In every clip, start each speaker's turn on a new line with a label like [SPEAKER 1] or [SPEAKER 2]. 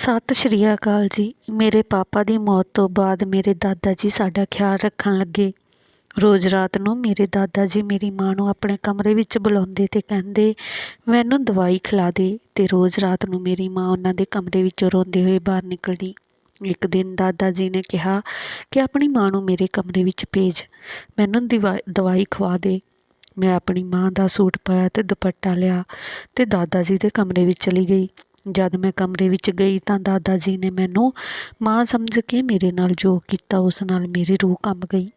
[SPEAKER 1] ਸਤਿ ਸ਼੍ਰੀ ਅਕਾਲ ਜੀ। ਮੇਰੇ ਪਾਪਾ ਦੀ ਮੌਤ ਤੋਂ ਬਾਅਦ ਮੇਰੇ ਦਾਦਾ ਜੀ ਸਾਡਾ ਖਿਆਲ ਰੱਖਣ ਲੱਗੇ। ਰੋਜ਼ ਰਾਤ ਨੂੰ ਮੇਰੇ ਦਾਦਾ ਜੀ ਮੇਰੀ ਮਾਂ ਨੂੰ ਆਪਣੇ ਕਮਰੇ ਵਿੱਚ ਬੁਲਾਉਂਦੇ ਤੇ ਕਹਿੰਦੇ, ਮੈਨੂੰ ਦਵਾਈ ਖਿਲਾ ਦੇ। ਤੇ ਰੋਜ਼ ਰਾਤ ਨੂੰ ਮੇਰੀ ਮਾਂ ਉਹਨਾਂ ਦੇ ਕਮਰੇ ਵਿੱਚੋਂ ਰੋਂਦੇ ਹੋਏ ਬਾਹਰ ਨਿਕਲਦੀ। ਇੱਕ ਦਿਨ ਦਾਦਾ ਜੀ ਨੇ ਕਿਹਾ ਕਿ ਆਪਣੀ ਮਾਂ ਨੂੰ ਮੇਰੇ ਕਮਰੇ ਵਿੱਚ ਭੇਜ। ਮੈਨੂੰ ਦਿਵਾ- ਦਵਾਈ ਖਵਾ ਦੇ। ਮੈਂ ਆਪਣੀ ਮਾਂ ਦਾ ਸੂਟ ਪਾਇਆ ਤੇ ਦੁਪੱਟਾ ਲਿਆ ਤੇ ਦਾਦਾ ਜੀ ਦੇ ਕਮਰੇ ਵਿੱਚ ਚਲੀ ਗਈ। ਜਦ ਮੈਂ ਕਮਰੇ ਵਿੱਚ ਗਈ ਤਾਂ ਦਾਦਾ ਜੀ ਨੇ ਮੈਨੂੰ ਮਾਂ ਸਮਝ ਕੇ ਮੇਰੇ ਨਾਲ ਜੋ ਕੀਤਾ, ਉਸ ਨਾਲ ਮੇਰੀ ਰੂਹ ਕੰਬ ਗਈ।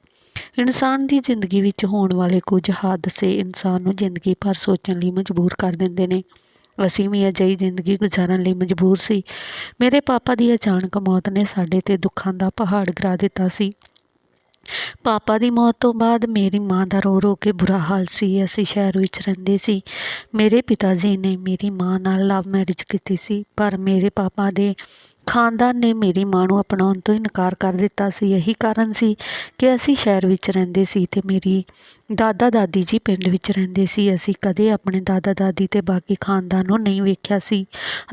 [SPEAKER 1] ਇਨਸਾਨ ਦੀ ਜ਼ਿੰਦਗੀ ਵਿੱਚ ਹੋਣ ਵਾਲੇ ਕੁਝ ਹਾਦਸੇ ਇਨਸਾਨ ਨੂੰ ਜ਼ਿੰਦਗੀ ਭਰ ਸੋਚਣ ਲਈ ਮਜਬੂਰ ਕਰ ਦਿੰਦੇ ਨੇ। ਅਸੀਂ ਵੀ ਅਜਿਹੀ ਜ਼ਿੰਦਗੀ ਗੁਜ਼ਾਰਨ ਲਈ ਮਜਬੂਰ ਸੀ। ਮੇਰੇ ਪਾਪਾ ਦੀ ਅਚਾਨਕ ਮੌਤ ਨੇ ਸਾਡੇ ਤੇ ਦੁੱਖਾਂ ਦਾ ਪਹਾੜ ਗਿਰਾ ਦਿੱਤਾ ਸੀ। ਪਾਪਾ ਦੀ ਮੌਤ ਤੋਂ ਬਾਅਦ ਮੇਰੀ ਮਾਂ ਦਾ ਰੋ ਰੋ ਕੇ ਬੁਰਾ ਹਾਲ ਸੀ। ਅਸੀਂ ਸ਼ਹਿਰ ਵਿੱਚ ਰਹਿੰਦੇ ਸੀ। ਮੇਰੇ ਪਿਤਾ ਜੀ ਨੇ ਮੇਰੀ ਮਾਂ ਨਾਲ ਲਵ ਮੈਰਿਜ ਕੀਤੀ ਸੀ। ਪਰ ਮੇਰੇ ਪਾਪਾ ਦੇ ਖਾਨਦਾਨ ਨੇ ਮੇਰੀ ਮਾਂ ਨੂੰ ਅਪਣਾਉਣ ਤੋਂ ਇਨਕਾਰ ਕਰ ਦਿੱਤਾ ਸੀ। ਇਹੀ ਕਾਰਨ ਸੀ ਕਿ ਅਸੀਂ ਸ਼ਹਿਰ ਵਿੱਚ ਰਹਿੰਦੇ ਸੀ ਤੇ ਮੇਰੀ ਦਾਦਾ ਦਾਦੀ ਜੀ ਪਿੰਡ ਵਿੱਚ ਰਹਿੰਦੇ ਸੀ। ਅਸੀਂ ਕਦੇ ਆਪਣੇ ਦਾਦਾ ਦਾਦੀ ਤੇ ਬਾਕੀ ਖਾਨਦਾਨ ਨੂੰ ਨਹੀਂ ਵੇਖਿਆ ਸੀ।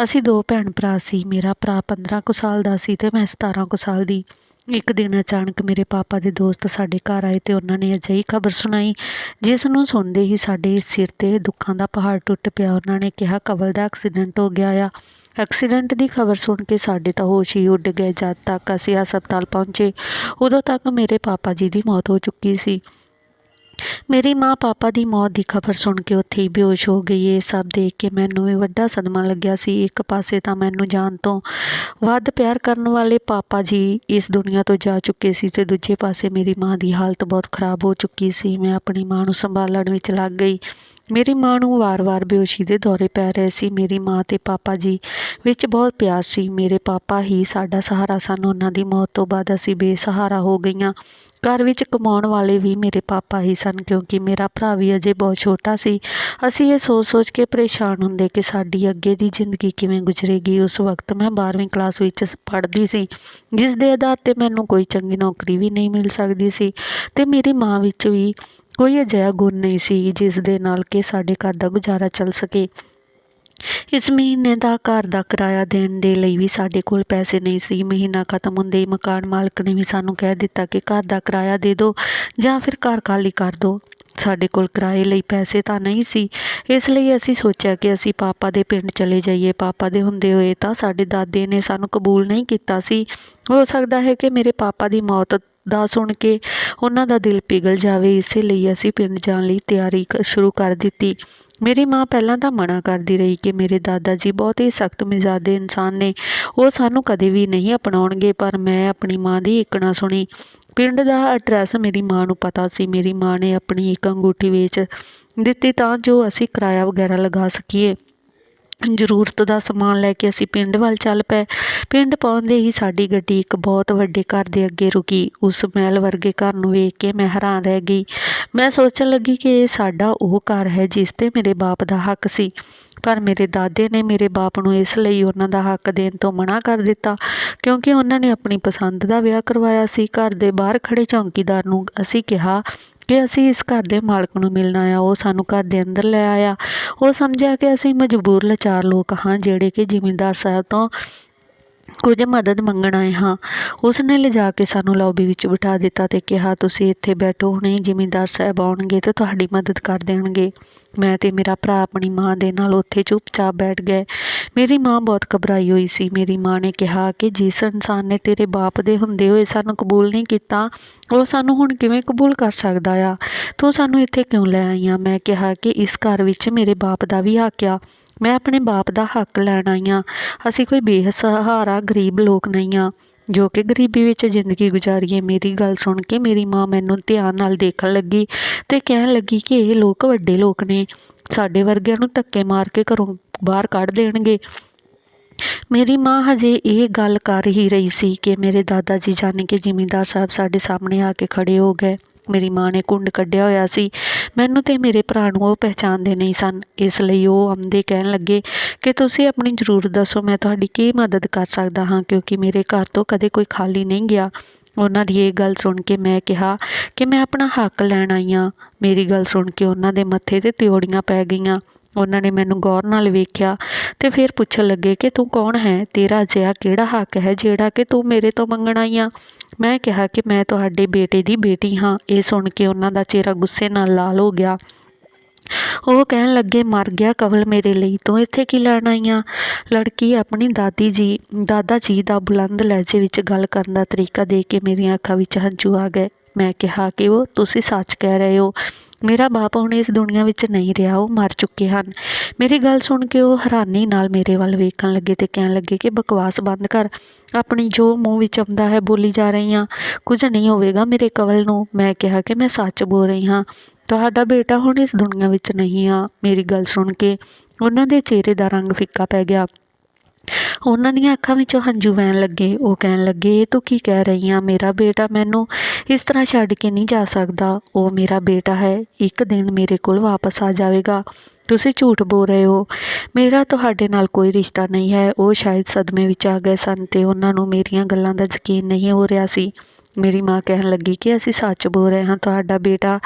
[SPEAKER 1] ਅਸੀਂ ਦੋ ਭੈਣ ਭਰਾ ਸੀ। ਮੇਰਾ ਭਰਾ 15 ਕੁ ਸਾਲ ਦਾ ਸੀ ਤੇ ਮੈਂ 17 ਕੁ ਸਾਲ ਦੀ ਇੱਕ ਦਿਨ ਅਚਾਨਕ ਮੇਰੇ ਪਾਪਾ ਦੇ ਦੋਸਤ ਸਾਡੇ ਘਰ ਆਏ ਤੇ ਉਹਨਾਂ ਨੇ ਅਜਿਹੀ ਖਬਰ ਸੁਣਾਈ, ਜਿਸ ਨੂੰ ਸੁਣਦੇ ਹੀ ਸਾਡੇ ਸਿਰ ਤੇ ਦੁੱਖਾਂ ਦਾ ਪਹਾੜ ਟੁੱਟ ਪਿਆ। ਉਹਨਾਂ ਨੇ ਕਿਹਾ, ਕਵਲ ਦਾ ਐਕਸੀਡੈਂਟ ਹੋ ਗਿਆ ਆ। ਐਕਸੀਡੈਂਟ ਦੀ ਖਬਰ ਸੁਣ ਕੇ ਸਾਡੇ ਤਾਂ ਹੋਸ਼ ਹੀ ਉੱਡ ਗਏ। ਜਦ ਤੱਕ ਅਸੀਂ ਹਸਪਤਾਲ ਪਹੁੰਚੇ, ਉਦੋਂ ਤੱਕ ਮੇਰੇ ਪਾਪਾ ਜੀ ਦੀ ਮੌਤ ਹੋ ਚੁੱਕੀ ਸੀ। ਮੇਰੀ ਮਾਂ ਪਾਪਾ ਦੀ ਮੌਤ ਦੀ ਖਬਰ ਸੁਣ ਕੇ ਉੱਥੇ ਹੀ ਬੇਹੋਸ਼ ਹੋ ਗਈ। ਇਹ ਸਭ ਦੇਖ ਕੇ ਮੈਨੂੰ ਵੀ ਵੱਡਾ ਸਦਮਾ ਲੱਗਿਆ ਸੀ। ਇੱਕ ਪਾਸੇ ਤਾਂ ਮੈਨੂੰ ਜਾਣ ਤੋਂ ਵੱਧ ਪਿਆਰ ਕਰਨ ਵਾਲੇ ਪਾਪਾ ਜੀ ਇਸ ਦੁਨੀਆ ਤੋਂ ਜਾ ਚੁੱਕੇ ਸੀ ਤੇ ਦੂਜੇ ਪਾਸੇ ਮੇਰੀ ਮਾਂ ਦੀ ਹਾਲਤ ਬਹੁਤ ਖਰਾਬ ਹੋ ਚੁੱਕੀ ਸੀ। ਮੈਂ ਆਪਣੀ ਮਾਂ ਨੂੰ ਸੰਭਾਲਣ ਵਿੱਚ ਲੱਗ ਗਈ। ਮੇਰੀ ਮਾਂ ਨੂੰ ਵਾਰ-ਵਾਰ ਬੇਹੋਸ਼ੀ ਦੇ ਦੌਰੇ ਪੈ ਰਹੇ ਸੀ। ਮੇਰੀ ਮਾਂ ਤੇ ਪਾਪਾ ਜੀ ਵਿੱਚ ਬਹੁਤ ਪਿਆਰ ਸੀ। ਮੇਰੇ ਪਾਪਾ ਹੀ ਸਾਡਾ ਸਹਾਰਾ ਸਨ। ਉਹਨਾਂ ਦੀ ਮੌਤ ਤੋਂ ਬਾਅਦ ਅਸੀਂ ਬੇਸਹਾਰਾ ਹੋ ਗਈਆਂ। ਘਰ ਵਿੱਚ ਕਮਾਉਣ ਵਾਲੇ ਵੀ ਮੇਰੇ ਪਾਪਾ ਹੀ ਸਨ, ਕਿਉਂਕਿ ਮੇਰਾ ਭਰਾ ਵੀ ਅਜੇ ਬਹੁਤ ਛੋਟਾ ਸੀ। ਅਸੀਂ ਇਹ ਸੋਚ-ਸੋਚ ਕੇ ਪਰੇਸ਼ਾਨ ਹੁੰਦੇ ਕਿ ਸਾਡੀ ਅੱਗੇ ਦੀ ਜ਼ਿੰਦਗੀ ਕਿਵੇਂ ਗੁਜ਼ਰੇਗੀ। ਉਸ ਵਕਤ ਮੈਂ 12ਵੀਂ ਕਲਾਸ ਵਿੱਚ ਪੜ੍ਹਦੀ ਸੀ ਜਿਸ ਦੇ ਆਧਾਰ ਤੇ ਮੈਨੂੰ ਕੋਈ ਚੰਗੀ ਨੌਕਰੀ ਵੀ ਨਹੀਂ ਮਿਲ ਸਕਦੀ ਸੀ। ਤੇ ਮੇਰੀ ਮਾਂ ਵਿੱਚ ਵੀ ਕੋਈ ਅਜਿਹਾ ਗੁਣ ਨਹੀਂ ਸੀ ਜਿਸ ਦੇ ਨਾਲ ਕਿ ਸਾਡੇ ਘਰ ਦਾ ਗੁਜ਼ਾਰਾ ਚੱਲ ਸਕੇ। ਇਸ ਮਹੀਨੇ ਦਾ ਘਰ ਦਾ ਕਿਰਾਇਆ ਦੇਣ ਦੇ ਲਈ ਵੀ ਸਾਡੇ ਕੋਲ ਪੈਸੇ ਨਹੀਂ ਸੀ। ਮਹੀਨਾ ਖਤਮ ਹੁੰਦੇ ਹੀ ਮਕਾਨ ਮਾਲਕ ਨੇ ਵੀ ਸਾਨੂੰ ਕਹਿ ਦਿੱਤਾ ਕਿ ਘਰ ਦਾ ਕਿਰਾਇਆ ਦੇ ਦਿਓ ਜਾਂ ਫਿਰ ਘਰ ਖਾਲੀ ਕਰ ਦਿਓ ਸਾਡੇ ਕੋਲ ਕਿਰਾਏ ਲਈ ਪੈਸੇ ਤਾਂ ਨਹੀਂ ਸੀ। ਇਸ ਲਈ ਅਸੀਂ ਸੋਚਿਆ ਕਿ ਅਸੀਂ ਪਾਪਾ ਦੇ ਪਿੰਡ ਚਲੇ ਜਾਈਏ। ਪਾਪਾ ਦੇ ਹੁੰਦੇ ਹੋਏ ਤਾਂ ਸਾਡੇ ਦਾਦੇ ਨੇ ਸਾਨੂੰ ਕਬੂਲ ਨਹੀਂ ਕੀਤਾ ਸੀ। ਹੋ ਸਕਦਾ ਹੈ ਕਿ ਮੇਰੇ ਪਾਪਾ ਦੀ ਮੌਤ ਦਾ ਸੁਣ ਕੇ ਉਹਨਾਂ ਦਾ ਦਿਲ ਪਿਘਲ ਜਾਵੇ, ਇਸੇ ਲਈ ਅਸੀਂ ਪਿੰਡ ਜਾਣ ਲਈ ਤਿਆਰੀ ਕ- ਸ਼ੁਰੂ ਕਰ ਦਿੱਤੀ। ਮੇਰੀ ਮਾਂ ਪਹਿਲਾਂ ਤਾਂ ਮਨਾ ਕਰਦੀ ਰਹੀ ਕਿ ਮੇਰੇ ਦਾਦਾ ਜੀ ਬਹੁਤ ਹੀ ਸਖਤ ਮਿਜ਼ਾਜ ਦੇ ਇਨਸਾਨ ਨੇ। ਉਹ ਸਾਨੂੰ ਕਦੇ ਵੀ ਨਹੀਂ ਅਪਣਾਉਣਗੇ, ਪਰ ਮੈਂ ਆਪਣੀ ਮਾਂ ਦੀ ਇੱਕ ਨਾ ਸੁਣੀ। ਪਿੰਡ ਦਾ ਐਡਰੈਸ ਮੇਰੀ ਮਾਂ ਨੂੰ ਪਤਾ ਸੀ। ਮੇਰੀ ਮਾਂ ਨੇ ਆਪਣੀ ਇੱਕ ਅੰਗੂਠੀ ਵੇਚ ਦਿੱਤੀ ਤਾਂ ਜੋ ਅਸੀਂ ਕਿਰਾਇਆ ਵਗੈਰਾ ਲਗਾ ਸਕੀਏ। ਜ਼ਰੂਰਤ ਦਾ ਸਮਾਨ ਲੈ ਕੇ ਅਸੀਂ ਪਿੰਡ ਵੱਲ ਚੱਲ ਪਏ। ਪਿੰਡ ਪਹੁੰਚਦੇ ਹੀ ਸਾਡੀ ਗੱਡੀ ਇੱਕ ਬਹੁਤ ਵੱਡੇ ਘਰ ਦੇ ਅੱਗੇ ਰੁਕੀ। ਉਸ ਮਹਿਲ ਵਰਗੇ ਘਰ ਨੂੰ ਵੇਖ ਕੇ ਮੈਂ ਹੈਰਾਨ ਰਹਿ ਗਈ। ਮੈਂ ਸੋਚਣ ਲੱਗੀ ਕਿ ਇਹ ਸਾਡਾ ਉਹ ਘਰ ਹੈ ਜਿਸ ਤੇ ਮੇਰੇ ਬਾਪ ਦਾ ਹੱਕ ਸੀ। ਪਰ ਮੇਰੇ ਦਾਦੇ ਨੇ ਮੇਰੇ ਬਾਪ ਨੂੰ ਇਸ ਲਈ ਉਹਨਾਂ ਦਾ ਹੱਕ ਦੇਣ ਤੋਂ ਮਨਾ ਕਰ ਦਿੱਤਾ, ਕਿਉਂਕਿ ਉਹਨਾਂ ਨੇ ਆਪਣੀ ਪਸੰਦ ਦਾ ਵਿਆਹ ਕਰਵਾਇਆ ਸੀ। ਘਰ ਦੇ ਬਾਹਰ ਖੜੇ ਚੌਂਕੀਦਾਰ ਨੂੰ ਅਸੀਂ ਕਿਹਾ ਕਿ ਅਸੀਂ ਇਸ ਘਰ ਦੇ ਮਾਲਕ ਨੂੰ ਮਿਲਣਾ ਆ ਉਹ ਸਾਨੂੰ ਘਰ ਦੇ ਅੰਦਰ ਲੈ ਆਇਆ। ਉਹ ਸਮਝਿਆ ਕਿ ਅਸੀਂ ਮਜਬੂਰ, ਲਾਚਾਰ ਲੋਕ ਹਾਂ, ਜਿਹੜੇ ਕਿ ਜ਼ਿਮੀਂਦਾਰ ਸਾਹਿਬ ਤੋਂ ਕੁਝ ਮਦਦ ਮੰਗਣ ਆਏ ਹਾਂ। ਉਸ ਨੇ ਲਿਜਾ ਕੇ ਸਾਨੂੰ ਲੌਬੀ ਵਿੱਚ ਬਿਠਾ ਦਿੱਤਾ ਤੇ ਕਿਹਾ, ਤੁਸੀਂ ਇੱਥੇ ਬੈਠੋ, ਹੁਣੇ ਹੀ ਜ਼ਿਮੀਂਦਾਰ ਸਾਹਿਬ ਆਉਣਗੇ ਤੇ ਤੁਹਾਡੀ ਮਦਦ ਕਰ ਦੇਣਗੇ। ਮੈਂ ਤੇ ਮੇਰਾ ਭਰਾ ਆਪਣੀ ਮਾਂ ਦੇ ਨਾਲ ਉੱਥੇ ਚੁੱਪਚਾਪ ਬੈਠ ਗਏ। ਮੇਰੀ ਮਾਂ ਬਹੁਤ ਘਬਰਾਈ ਹੋਈ ਸੀ। ਮੇਰੀ ਮਾਂ ਨੇ ਕਿਹਾ ਕਿ ਜਿਸ ਇਨਸਾਨ ਨੇ ਤੇਰੇ ਬਾਪ ਦੇ ਹੁੰਦੇ ਹੋਏ ਸਾਨੂੰ ਕਬੂਲ ਨਹੀਂ ਕੀਤਾ, ਉਹ ਸਾਨੂੰ ਹੁਣ ਕਿਵੇਂ ਕਬੂਲ ਕਰ ਸਕਦਾ ਆ? ਤੂੰ ਸਾਨੂੰ ਇੱਥੇ ਕਿਉਂ ਲੈ ਆਈ ਆ? ਮੈਂ ਕਿਹਾ ਕਿ ਇਸ ਘਰ ਵਿੱਚ ਮੇਰੇ ਬਾਪ ਦਾ ਵੀ ਹੱਕ ਆ। ਮੈਂ ਆਪਣੇ ਬਾਪ ਦਾ ਹੱਕ ਲੈਣ ਆਈ ਹਾਂ ਅਸੀਂ ਕੋਈ ਬੇਸਹਾਰਾ ਗਰੀਬ ਲੋਕ ਨਹੀਂ ਆ, ਜੋ ਕਿ ਗਰੀਬੀ ਵਿੱਚ ਜ਼ਿੰਦਗੀ ਗੁਜ਼ਾਰੀਏ। ਮੇਰੀ ਗੱਲ ਸੁਣ ਕੇ ਮੇਰੀ ਮਾਂ ਮੈਨੂੰ ਧਿਆਨ ਨਾਲ ਦੇਖਣ ਲੱਗੀ ਤੇ ਕਹਿਣ ਲੱਗੀ ਕਿ ਇਹ ਲੋਕ ਵੱਡੇ ਲੋਕ ਨੇ। ਸਾਡੇ ਵਰਗਿਆਂ ਨੂੰ ਧੱਕੇ ਮਾਰ ਕੇ ਘਰੋਂ ਬਾਹਰ ਕੱਢ ਦੇਣਗੇ। ਮੇਰੀ ਮਾਂ ਹਜੇ ਇਹ ਗੱਲ ਕਰ ਹੀ ਰਹੀ ਸੀ ਕਿ ਮੇਰੇ ਦਾਦਾ ਜੀ ਜਾਣੇ ਕਿ ਜ਼ਿਮੀਂਦਾਰ ਸਾਹਿਬ ਸਾਡੇ ਸਾਹਮਣੇ ਆ ਕੇ ਖੜੇ ਹੋ ਗਏ। ਮੇਰੀ ਮਾਂ ਨੇ ਕੁੰਡ ਕੱਢਿਆ ਹੋਇਆ ਸੀ। ਮੈਨੂੰ ਤੇ ਮੇਰੇ ਭਰਾ ਨੂੰ ਉਹ ਪਹਿਚਾਣਦੇ ਨਹੀਂ ਸਨ। ਇਸ ਲਈ ਉਹ ਆਉਂਦੇ ਕਹਿਣ ਲੱਗੇ ਕਿ ਤੁਸੀਂ ਆਪਣੀ ਜ਼ਰੂਰਤ ਦੱਸੋ, ਮੈਂ ਤੁਹਾਡੀ ਕੀ ਮਦਦ ਕਰ ਸਕਦਾ ਹਾਂ, ਕਿਉਂਕਿ ਮੇਰੇ ਘਰ ਤੋਂ ਕਦੇ ਕੋਈ ਖਾਲੀ ਨਹੀਂ ਗਿਆ। ਉਹਨਾਂ ਦੀ ਇਹ ਗੱਲ ਸੁਣ ਕੇ ਮੈਂ ਕਿਹਾ ਕਿ ਮੈਂ ਆਪਣਾ ਹੱਕ ਲੈਣ ਆਈ ਹਾਂ। ਮੇਰੀ ਗੱਲ ਸੁਣ ਕੇ ਉਹਨਾਂ ਦੇ ਮੱਥੇ ਤੇ ਤਿਉੜੀਆਂ ਪੈ ਗਈਆਂ। ਉਹਨਾਂ ਨੇ ਮੈਨੂੰ ਗੌਰ ਨਾਲ ਵੇਖਿਆ ਅਤੇ ਫਿਰ ਪੁੱਛਣ ਲੱਗੇ ਕਿ ਤੂੰ ਕੌਣ ਹੈ? ਤੇਰਾ ਅਜਿਹਾ ਕਿਹੜਾ ਹੱਕ ਹੈ ਜਿਹੜਾ ਕਿ ਤੂੰ ਮੇਰੇ ਤੋਂ ਮੰਗਣ ਆਈ ਆ? ਮੈਂ ਕਿਹਾ ਕਿ ਮੈਂ ਤੁਹਾਡੇ ਬੇਟੇ ਦੀ ਬੇਟੀ ਹਾਂ। ਇਹ ਸੁਣ ਕੇ ਉਹਨਾਂ ਦਾ ਚਿਹਰਾ ਗੁੱਸੇ ਨਾਲ ਲਾਲ ਹੋ ਗਿਆ। ਉਹ ਕਹਿਣ ਲੱਗੇ, ਮਰ ਗਿਆ ਕਵਲ ਮੇਰੇ ਲਈ। ਤੂੰ ਇੱਥੇ ਕੀ ਲੈਣ ਆਈ ਆਂ? ਲੜਕੀ ਆਪਣੀ ਦਾਦੀ ਜੀ, ਦਾਦਾ ਜੀ ਦਾ ਬੁਲੰਦ ਲਹਿਜੇ ਵਿੱਚ ਗੱਲ ਕਰਨ ਦਾ ਤਰੀਕਾ ਦੇਖ ਕੇ ਮੇਰੀਆਂ ਅੱਖਾਂ ਵਿੱਚ ਹੰਝੂ ਆ ਗਏ। ਮੈਂ ਕਿਹਾ ਕਿ ਉਹ ਤੁਸੀਂ ਸੱਚ ਕਹਿ ਰਹੇ ਹੋ। ਮੇਰਾ ਬਾਪ ਹੁਣ ਇਸ ਦੁਨੀਆ ਵਿੱਚ ਨਹੀਂ ਰਿਹਾ, ਉਹ ਮਰ ਚੁੱਕੇ ਹਨ। ਮੇਰੀ ਗੱਲ ਸੁਣ ਕੇ ਉਹ ਹੈਰਾਨੀ ਨਾਲ ਮੇਰੇ ਵੱਲ ਵੇਖਣ ਲੱਗੇ ਤੇ ਕਹਿਣ ਲੱਗੇ ਕਿ ਬਕਵਾਸ ਬੰਦ ਕਰ, ਆਪਣੀ ਜੋ ਮੂੰਹ ਵਿੱਚ ਆਉਂਦਾ ਹੈ ਬੋਲੀ ਜਾ ਰਹੀ ਹਾਂ, ਕੁਝ ਨਹੀਂ ਹੋਵੇਗਾ ਮੇਰੇ ਕਵਲ ਨੂੰ। ਮੈਂ ਕਿਹਾ ਕਿ ਮੈਂ ਸੱਚ ਬੋਲ ਰਹੀ ਹਾਂ, ਤੁਹਾਡਾ ਬੇਟਾ ਹੁਣ ਇਸ ਦੁਨੀਆ ਵਿੱਚ ਨਹੀਂ ਆ। ਮੇਰੀ ਗੱਲ ਸੁਣ ਕੇ ਉਹਨਾਂ ਦੇ ਚਿਹਰੇ ਦਾ ਰੰਗ ਫਿੱਕਾ ਪੈ ਗਿਆ। ਉਹਨਾਂ ਦੀਆਂ ਅੱਖਾਂ ਵਿੱਚੋਂ ਹੰਝੂ ਵਹਿਣ ਲੱਗੇ, ਉਹ ਕਹਿਣ ਲੱਗੇ, ਇਹ ਤੂੰ ਕੀ ਕਹਿ ਰਹੀ ਆ? ਮੇਰਾ ਬੇਟਾ ਮੈਨੂੰ ਇਸ ਤਰ੍ਹਾਂ ਛੱਡ ਕੇ ਨਹੀਂ ਜਾ ਸਕਦਾ। ਉਹ ਮੇਰਾ ਬੇਟਾ ਹੈ। ਇੱਕ ਦਿਨ ਮੇਰੇ ਕੋਲ ਵਾਪਸ ਆ ਜਾਵੇਗਾ। ਤੁਸੀਂ ਝੂਠ ਬੋਲ ਰਹੇ ਹੋ। ਮੇਰਾ ਤੁਹਾਡੇ ਨਾਲ ਕੋਈ ਰਿਸ਼ਤਾ ਨਹੀਂ ਹੈ। ਉਹ ਸ਼ਾਇਦ ਸਦਮੇ ਵਿੱਚ ਆ ਗਏ ਸਨ ਤੇ ਉਹਨਾਂ ਨੂੰ ਮੇਰੀਆਂ ਗੱਲਾਂ ਦਾ ਯਕੀਨ ਨਹੀਂ ਹੋ ਰਿਹਾ ਸੀ। ਮੇਰੀ ਮਾਂ ਕਹਿਣ ਲੱਗੀ ਕਿ ਅਸੀਂ ਸੱਚ ਬੋਲ ਰਹੇ ਹਾਂ, ਤੁਹਾਡਾ ਬੇਟਾ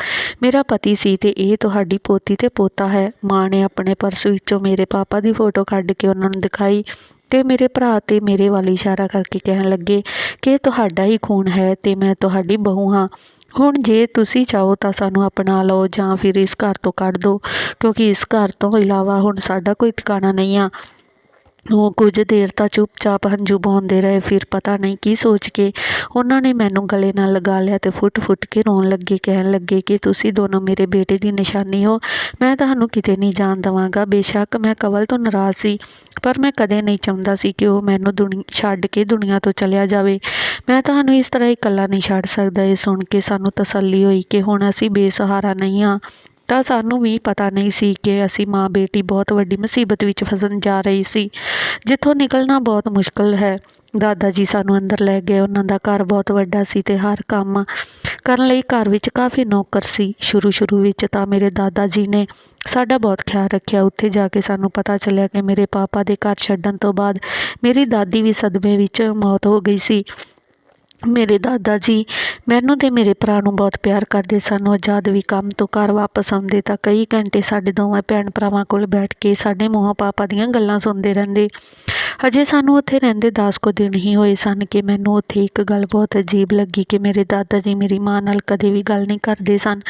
[SPEAKER 1] ਮੇਰਾ ਪਤੀ ਸੀ ਤੇ ਇਹ ਤੁਹਾਡੀ ਪੋਤੀ ਤੇ ਪੋਤਾ ਹੈ। ਮਾਂ ਨੇ ਆਪਣੇ ਪਰਸ ਵਿੱਚੋਂ ਮੇਰੇ ਪਾਪਾ ਦੀ ਫੋਟੋ ਕੱਢ ਕੇ ਉਹਨਾਂ ਨੂੰ ਦਿਖਾਈ ਤੇ ਮੇਰੇ ਭਰਾ ਤੇ ਮੇਰੇ ਵੱਲ ਇਸ਼ਾਰਾ ਕਰਕੇ ਕਹਿਣ ਲੱਗੇ ਕਿ ਇਹ ਤੁਹਾਡਾ ਹੀ ਖੂਨ ਹੈ ਤੇ ਮੈਂ ਤੁਹਾਡੀ ਬਹੂ ਹਾਂ। ਹੁਣ ਜੇ ਤੁਸੀਂ ਚਾਹੋ ਤਾਂ ਸਾਨੂੰ ਅਪਣਾ ਲਓ ਜਾਂ ਫਿਰ ਇਸ ਘਰ ਤੋਂ ਕੱਢ ਦਿਓ, ਕਿਉਂਕਿ ਇਸ ਘਰ ਤੋਂ ਇਲਾਵਾ ਹੁਣ ਸਾਡਾ ਕੋਈ ਟਿਕਾਣਾ ਨਹੀਂ ਆ। ਉਹ ਕੁਝ ਦੇਰ ਤਾਂ ਚੁੱਪਚਾਪ ਹੰਝੂ ਬਹਾਉਂਦੇ ਰਹੇ, ਫਿਰ ਪਤਾ ਨਹੀਂ ਕੀ ਸੋਚ ਕੇ ਉਹਨਾਂ ਨੇ ਮੈਨੂੰ ਗਲੇ ਨਾਲ ਲਗਾ ਲਿਆ ਅਤੇ ਫੁੱਟ-ਫੁੱਟ ਕੇ ਰੋਣ ਲੱਗੇ, ਕਹਿਣ ਲੱਗੇ ਕਿ ਤੁਸੀਂ ਦੋਨੋਂ ਮੇਰੇ ਬੇਟੇ ਦੀ ਨਿਸ਼ਾਨੀ ਹੋ, ਮੈਂ ਤੁਹਾਨੂੰ ਕਿਤੇ ਨਹੀਂ ਜਾਣ ਦੇਵਾਂਗਾ। ਬੇਸ਼ੱਕ ਮੈਂ ਕਵਲ ਤੋਂ ਨਾਰਾਜ਼ ਸੀ, ਪਰ ਮੈਂ ਕਦੇ ਨਹੀਂ ਚਾਹੁੰਦਾ ਸੀ ਕਿ ਉਹ ਮੈਨੂੰ ਦੁਨੀ, ਛੱਡ ਕੇ ਦੁਨੀਆ ਤੋਂ ਚਲਿਆ ਜਾਵੇ। ਮੈਂ ਤੁਹਾਨੂੰ ਇਸ ਤਰ੍ਹਾਂ ਇਕੱਲਾ ਨਹੀਂ ਛੱਡ ਸਕਦਾ। ਇਹ ਸੁਣ ਕੇ ਸਾਨੂੰ ਤਸੱਲੀ ਹੋਈ ਕਿ ਹੁਣ ਅਸੀਂ ਬੇਸਹਾਰਾ ਨਹੀਂ ਹਾਂ ਤਾਂ ਸਾਨੂੰ ਵੀ ਪਤਾ ਨਹੀਂ ਸੀ ਕਿ ਅਸੀਂ ਮਾਂ ਬੇਟੀ ਬਹੁਤ ਵੱਡੀ ਮੁਸੀਬਤ ਵਿੱਚ ਫਸਣ ਜਾ ਰਹੀ ਸੀ। ਜਿੱਥੋਂ ਨਿਕਲਣਾ ਬਹੁਤ ਮੁਸ਼ਕਲ ਹੈ। ਦਾਦਾ ਜੀ ਸਾਨੂੰ ਅੰਦਰ ਲੈ ਗਏ। ਉਹਨਾਂ ਦਾ ਘਰ ਬਹੁਤ ਵੱਡਾ ਸੀ ਤੇ ਹਰ ਕੰਮ ਕਰਨ ਲਈ ਘਰ ਵਿੱਚ ਕਾਫੀ ਨੌਕਰ ਸੀ। ਸ਼ੁਰੂ ਸ਼ੁਰੂ ਵਿੱਚ ਤਾਂ ਮੇਰੇ ਦਾਦਾ ਜੀ ਨੇ ਸਾਡਾ ਬਹੁਤ ਖਿਆਲ ਰੱਖਿਆ। ਉੱਥੇ ਜਾ ਕੇ ਸਾਨੂੰ ਪਤਾ ਚੱਲਿਆ ਕਿ ਮੇਰੇ ਪਾਪਾ ਦੇ ਘਰ ਛੱਡਣ ਤੋਂ ਬਾਅਦ ਮੇਰੀ ਦਾਦੀ ਵੀ ਸਦਮੇ ਵਿੱਚ ਮੌਤ ਹੋ ਗਈ ਸੀ। ਮੇਰੇ ਦਾਦਾ ਜੀ ਮੈਨੂੰ ਅਤੇ ਮੇਰੇ ਭਰਾ ਨੂੰ ਬਹੁਤ ਪਿਆਰ ਕਰਦੇ ਸਨ। ਉਹ ਜਦ ਵੀ ਕੰਮ ਤੋਂ ਘਰ ਵਾਪਸ ਆਉਂਦੇ ਤਾਂ ਕਈ ਘੰਟੇ ਸਾਡੇ ਦੋਵਾਂ ਭੈਣ ਭਰਾਵਾਂ ਕੋਲ ਬੈਠ ਕੇ ਸਾਡੇ ਮੂੰਹਾਂ ਪਾਪਾ ਦੀਆਂ ਗੱਲਾਂ ਸੁਣਦੇ ਰਹਿੰਦੇ। ਹਜੇ ਸਾਨੂੰ ਉੱਥੇ ਰਹਿੰਦੇ 10 ਕੁ ਦਿਨ ਹੀ ਹੋਏ ਸਨ ਕਿ ਮੈਨੂੰ ਉੱਥੇ ਇੱਕ ਗੱਲ ਬਹੁਤ ਅਜੀਬ ਲੱਗੀ ਕਿ ਮੇਰੇ ਦਾਦਾ ਜੀ ਮੇਰੀ ਮਾਂ ਨਾਲ ਕਦੇ ਵੀ ਗੱਲ ਨਹੀਂ ਕਰਦੇ ਸਨ।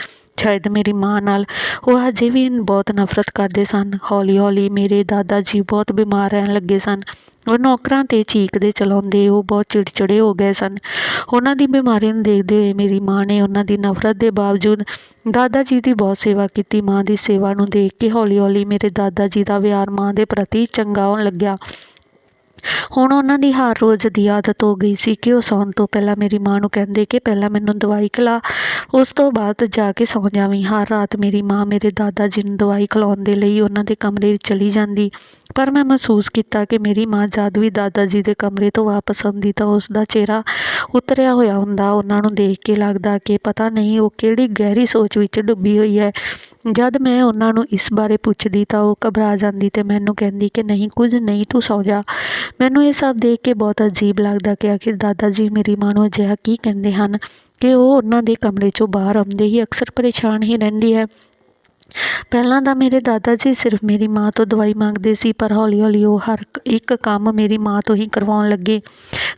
[SPEAKER 1] ਸ਼ਾਇਦ ਮੇਰੀ ਮਾਂ ਨਾਲ। ਉਹ ਅਜੇ ਵੀ ਬਹੁਤ ਨਫ਼ਰਤ ਕਰਦੇ ਸਨ। ਹੌਲੀ ਹੌਲੀ ਮੇਰੇ ਦਾਦਾ ਜੀ ਬਹੁਤ ਬਿਮਾਰ ਰਹਿਣ ਲੱਗੇ ਸਨ। ਉਹ ਨੌਕਰਾਂ ਤੇ ਚੀਕਦੇ ਚਲਾਉਂਦੇ, ਉਹ ਬਹੁਤ ਚਿੜਚਿੜੇ ਹੋ ਗਏ ਸਨ। ਉਹਨਾਂ ਦੀ ਬਿਮਾਰੀ ਨੂੰ ਦੇਖਦੇ ਹੋਏ ਮੇਰੀ ਮਾਂ ਨੇ ਉਹਨਾਂ ਦੀ ਨਫ਼ਰਤ ਦੇ ਬਾਵਜੂਦ ਦਾਦਾ ਜੀ ਦੀ ਬਹੁਤ ਸੇਵਾ ਕੀਤੀ। ਮਾਂ ਦੀ ਸੇਵਾ ਨੂੰ ਦੇਖ ਕੇ ਹੌਲੀ ਹੌਲੀ ਮੇਰੇ ਦਾਦਾ ਜੀ ਦਾ ਵਿਹਾਰ ਮਾਂ ਦੇ ਪ੍ਰਤੀ ਚੰਗਾ ਹੋਣ ਲੱਗਿਆ। ਹੁਣ ਉਹਨਾਂ ਦੀ ਹਰ ਰੋਜ਼ ਦੀ ਆਦਤ ਹੋ ਗਈ ਸੀ ਕਿ ਉਹ ਸੌਣ ਤੋਂ ਪਹਿਲਾਂ ਮੇਰੀ ਮਾਂ ਨੂੰ ਕਹਿੰਦੇ ਕਿ ਪਹਿਲਾਂ ਮੈਨੂੰ ਦਵਾਈ ਖਿਲਾ। ਉਸ ਤੋਂ ਬਾਅਦ ਜਾ ਕੇ ਸੌਂ ਜਾਵੀਂ। ਹਰ ਰਾਤ ਮੇਰੀ ਮਾਂ ਮੇਰੇ ਦਾਦਾ ਜੀ ਨੂੰ ਦਵਾਈ ਖਿਲਾਉਣ ਦੇ ਲਈ ਉਹਨਾਂ ਦੇ ਕਮਰੇ ਵਿੱਚ ਚਲੀ ਜਾਂਦੀ। ਪਰ ਮੈਂ ਮਹਿਸੂਸ ਕੀਤਾ ਕਿ ਮੇਰੀ ਮਾਂ ਜਦ ਵੀ ਦਾਦਾ ਜੀ ਦੇ ਕਮਰੇ ਤੋਂ ਵਾਪਸ ਆਉਂਦੀ ਤਾਂ ਉਸ ਦਾ ਚਿਹਰਾ ਉਤਰਿਆ ਹੋਇਆ ਹੁੰਦਾ। ਉਹਨਾਂ ਨੂੰ ਦੇਖ ਕੇ ਲੱਗਦਾ ਕਿ ਪਤਾ ਨਹੀਂ ਉਹ ਕਿਹੜੀ ਗਹਿਰੀ ਸੋਚ ਵਿੱਚ ਡੁੱਬੀ ਹੋਈ ਹੈ। ਜਦ ਮੈਂ ਉਹਨਾਂ ਨੂੰ ਇਸ ਬਾਰੇ ਪੁੱਛਦੀ ਤਾਂ ਉਹ ਘਬਰਾ ਜਾਂਦੀ ਤੇ ਮੈਨੂੰ ਕਹਿੰਦੀ ਕਿ ਨਹੀਂ, ਕੁਝ ਨਹੀਂ, ਤੂੰ ਸੌ ਜਾ। ਮੈਨੂੰ ਇਹ ਸਭ ਦੇਖ ਕੇ ਬਹੁਤ ਅਜੀਬ ਲੱਗਦਾ ਕਿ ਆਖਿਰ ਦਾਦਾ ਜੀ ਮੇਰੀ ਮਾਂ ਨੂੰ ਅਜਿਹਾ ਕੀ ਕਹਿੰਦੇ ਹਨ ਕਿ ਉਹ ਉਹਨਾਂ ਦੇ ਕਮਰੇ 'ਚੋਂ ਬਾਹਰ ਆਉਂਦੇ ਹੀ ਅਕਸਰ ਪਰੇਸ਼ਾਨ ਹੀ ਰਹਿੰਦੀ ਹੈ। ਪਹਿਲਾਂ ਤਾਂ ਮੇਰੇ ਦਾਦਾ ਜੀ ਸਿਰਫ ਮੇਰੀ ਮਾਂ ਤੋਂ ਦਵਾਈ ਮੰਗਦੇ ਸੀ, ਪਰ ਹੌਲੀ-ਹੌਲੀ ਉਹ ਹਰ ਇੱਕ ਕੰਮ ਮੇਰੀ ਮਾਂ ਤੋਂ ਹੀ ਕਰਵਾਉਣ ਲੱਗੇ।